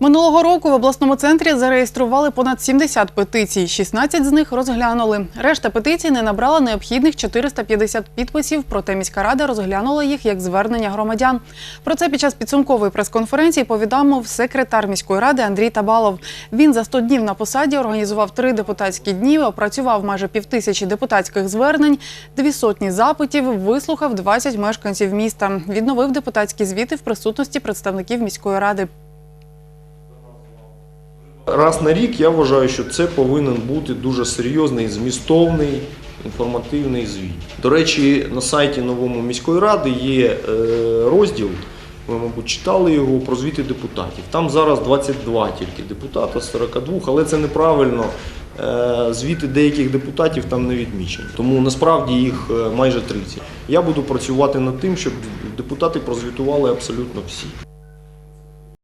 Минулого року в обласному центрі зареєстрували понад 70 петицій. 16 з них розглянули. Решта петицій не набрала необхідних 450 підписів, проте міська рада розглянула їх як звернення громадян. Про це під час підсумкової прес-конференції повідомив секретар міської ради Андрій Табалов. Він за 100 днів на посаді організував три депутатські дні, опрацював майже півтисячі депутатських звернень, дві сотні запитів, вислухав 20 мешканців міста. Відновив депутатські звіти в присутності представників міської ради. Раз на рік я вважаю, що це повинен бути дуже серйозний, змістовний, інформативний звіт. До речі, на сайті новому міської ради є е, розділ, ви, мабуть, читали його про звіти депутатів. Там зараз 22 тільки депутата 42, але це неправильно. Е, Звіти деяких депутатів там не відмічені, тому насправді їх е, майже 30. Я буду працювати над тим, щоб депутати прозвітували абсолютно всі.